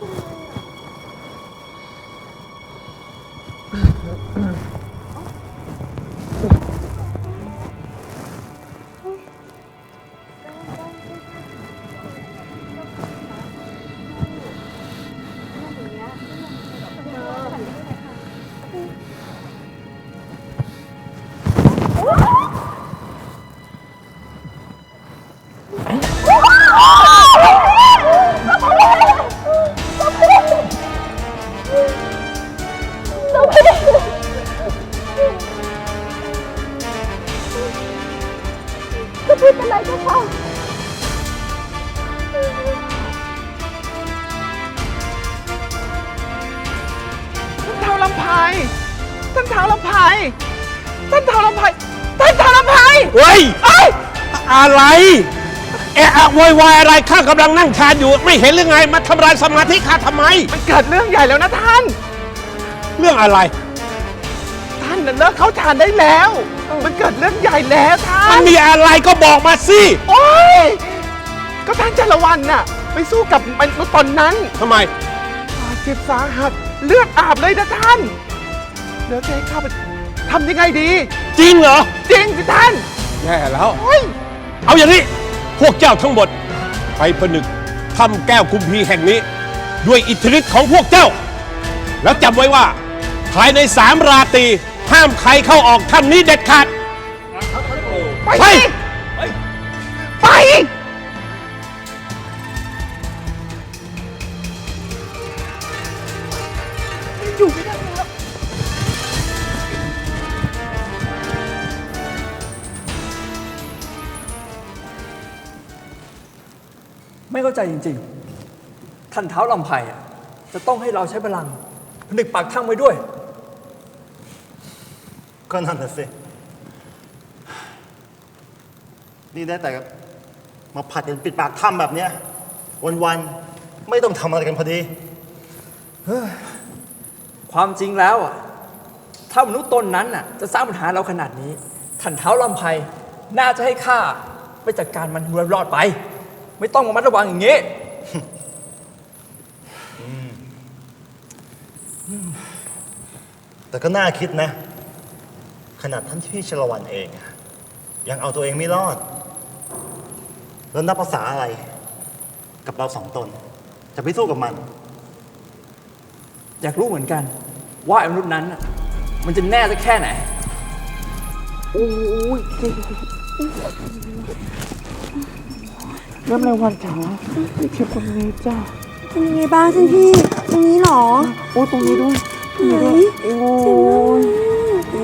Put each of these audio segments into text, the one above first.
Mm-hmm. เท้าลำไพท่านเท้าลำไพท่านเท้าลำไพเฮ้ย เอ้ย อะไรเอะอะโวยวายอะไรข้ากำลังนั่งทานอยู่ ไม่เห็นหรือไงมาทำลายสมาธิข้าทำไม มันเกิดเรื่องใหญ่แล้วนะท่าน เรื่องอะไร ท่านน่ะเลิกเข้าฌานได้แล้ว มันเกิดเรื่องใหญ่แล้วท่ามันน มีอะไรก็บอกมาสิโอ้ยก็ท่านจารวันน่ะ ไปสู้กับมนุษย์ตนนั้นทำไม บาดเจ็บสาหัส เลือดอาบเลยนะท่าน เดี๋ยวจะให้ข้าไป ทำยังไงดี จริงเหรอ จริงสิท่านแย่แล้วโอ้ยเอาอย่างนี้ พวกเจ้าทั้งหมดไปผนึกทำแก้วคุมพีร์แห่งนี้ ด้วยอิทธิฤทธิ์ของพวกเจ้า แล้วจำไว้ว่า ภายในสามราตรีห้ามใครเข้าออกถ้ำนี้เด็ดขาด ไป ไปสิไป ไม่เข้าใจจริง ๆ ท่านเท้าลำไพอะจะต้องให้เราใช้พลังผนึกปากถ้ำไว้ด้วย ก็นั่นน่ะสิ นี่ได้แต่มาผัดกันปิดปากถ้ำแบบเนี้ย วันๆ ไม่ต้องทำอะไรกันพอดีความจริงแล้วอะถ้ามนุษย์ตนนั้นน่ะจะสร้างปัญหาเราขนาดนี้ ท่านเท้าลำไพน่าจะให้ข้าไปจัดการมันให้รอดไป ไม่ต้องมามัดระวังอย่างนี้แต่ก็น่าคิดนะ ขนาดท่านพี่ชลวันเองอะยังเอาตัวเองไม่รอด แล้วนับภาษาอะไร กับเราสองตน จะไปสู้กับมัน อยากรู้เหมือนกัน ว่าไอ้มนุษย์นั้นน่ะมันจะแน่สักแค่ไหน เริ่มเลยวันจ๋าเทียบตรงนี้จ้าเป็นยังไงบ้างท่านพี่ตรงนี้เหรอโอ้ยตรงนี้ด้วยไหนโอ้ยโอ้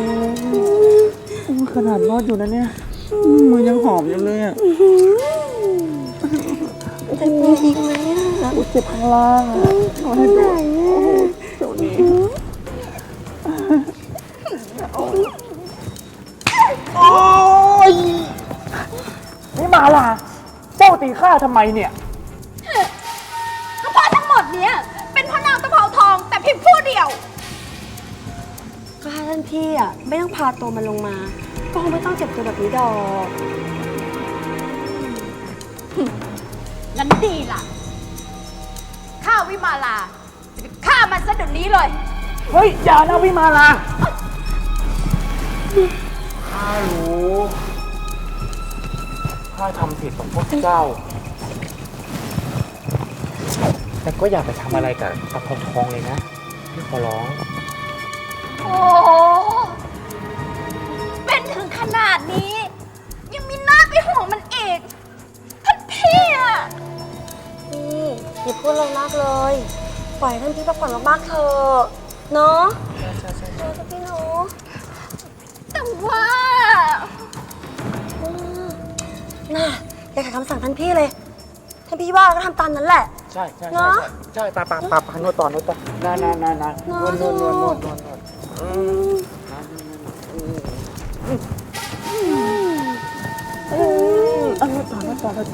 ยขนาดรอดอยู่นะเนี่ยมือยังหอมอยู่เลยอะจะมีอีกไหมอะโอ้ยเจ็บข้างล่างอะเอาให้ไหนดูอะเดี๋ยวนี้โอ้ยนี่มาล่ะ เจ้าตีข้าทำไมเนี่ย ก็เพราะทั้งหมดเนี้ยเป็นเพ่อนางตะเภาทองแต่เพียงผู้เดียว ก็ถ้าท่านพี่อะไม่ต้องพาตัวมันลงมา ก็คงไม่ต้องเจ็บตัวแบบนี้ดอกงั้นดีล่ะ ข้าวิมาลาจะไปฆ่ามันซะเดี๋ยวนี้เลย เฮ้ย อย่านะวิมาลา ข้ารู้ ข้าทำผิดของพวกเจ้า แต่ก็อย่าไปทำอะไรกับตะพงทองเลยนะพี่ขอร้อง โอ้เป็นถึงขนาดนี้ ยังมีหน้าไปห่วงมันอีกท่านพี่อะพี่อย่าพูดอะไรมากเลย ปล่อยให้ท่านพี่พักผ่อนมากๆเถอะเนาะใช่ใช่ใช่ท่านพี่เนาะแต่ว่าอืม น่ะอย่าขัดคำสั่งท่านพี่เลย ท่านพี่ว่าก็ทำตามนั้นแหละ ใช่ใช่เนใช่อะ ใช่ปาปาปาปานวดต่อนวดต่อนานานานาเนนอะวดนวดนวดนวดนวดนวดอันนี้ต่อนะต่อนะ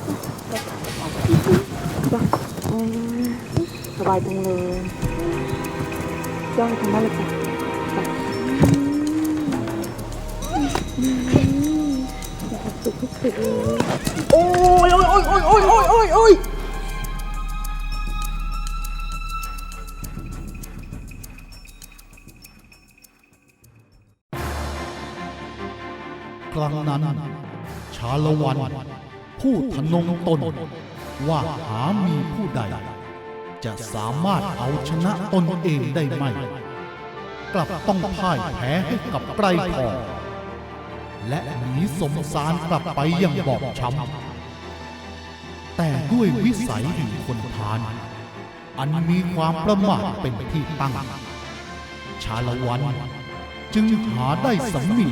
สบายจังเลยจ้างทำได้เลยจ้ ครั้งนั้น ชาละวันผู้ทะนงตน ว่าหามีผู้ใด จะสามารถเอาชนะตนเองได้ไหม กลับต้องพ่ายแพ้ให้กับไกรทองและหนีสมสารกลับไปอย่างบอบช้ำแต่ด้วยวิสัยแห่งคนพาลอันมีความประมาทเป็นที่ตั้ง ชาละวันจึงหาได้สำนี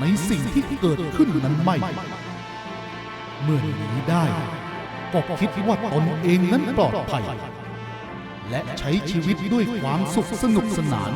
ในสิ่งที่เกิดขึ้นนั้นไม่ เมื่อหนีได้ ก็คิดว่าตนเองนั้นปลอดภัย และใช้ชีวิตด้วยความสุขสนุกสนาน